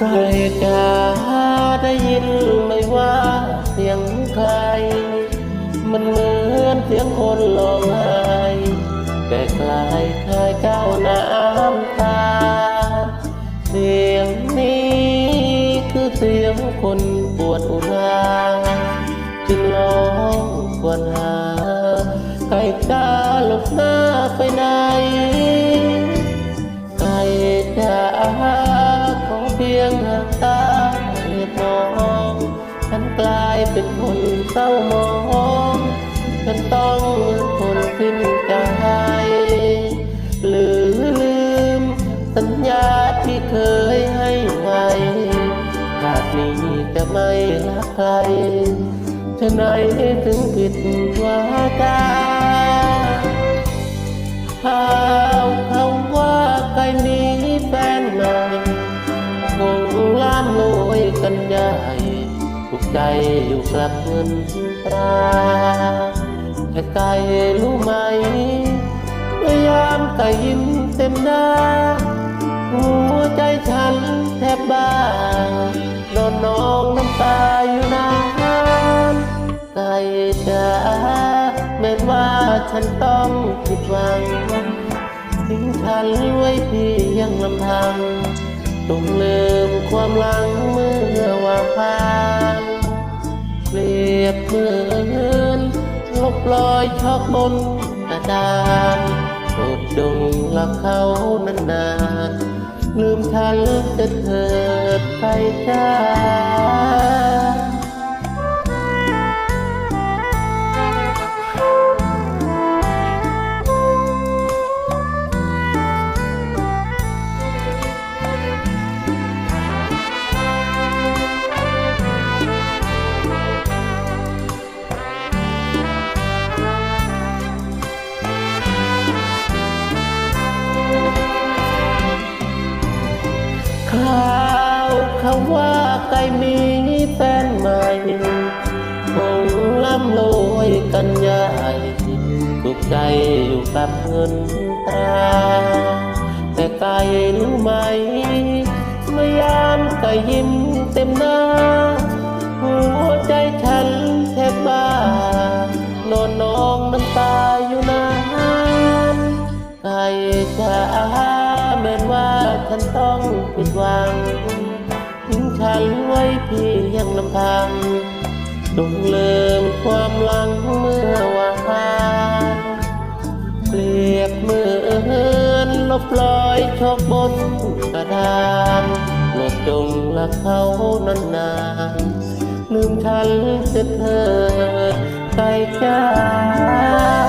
ไก่จ๋าได้ยินไหมว่าเสียงใคร มันเหมือนเสียงคนร้องไห้แก่กลายคลายเจ้าน้ำตา เสียงนี้คือเสียงคนปวดอุราจึงร้องควรหาไก่จ้าหลบหน้าไปไหนไก่จ๋า เป็นคนเศร้ามองฉันต้องเหมือนคนสิ้นใจหรือลืม สัญญาที่เคยให้ไว้ชาตินี้จะไม่รักใครจะไหนถึงผิดวาจาข่าวเขาว่าใครมีแฟนใหม่คงล้านรวยกันใหญ่ ทุกใจอยู่กลับเงินตราแต่ไกลรู้ไหมเมื่อยามไก่ยิ้มเต็มหน้า หัวใจฉันแทบบ้านอนนองน้ำตาอยู่นานไก่จ๋าแม้ว่าฉันต้องผิดหวังทิ้งฉันไว้เพียงลำพังต้องลืมความหลัง รียบเหมือนลบลอยชอกบนกระดานโปรดดงรักเขานานๆลืมฉันจะเถิดไปจ้าาว่าไก่มีแฟนใหม่คงร่ำรวยกันใหญ่สุขใจอยู่กับเงินตราแต่ไก่รู้ไหมเมื่อยามไก่ยิ้มเต็มหน้า หัวใจฉันแทบบ้านอนนองน้ำตาอยู่นานไก่จ๋าแม้ว่าฉันต้องผิดหวังทิ้ง พียงลำพังต้องลืมความหลังเมื่อวานเปรียบเมือนลบรอยชอกบนกระดานโปรดจงรักเขานานๆลืมฉันเสียเถิดไก่จ๋า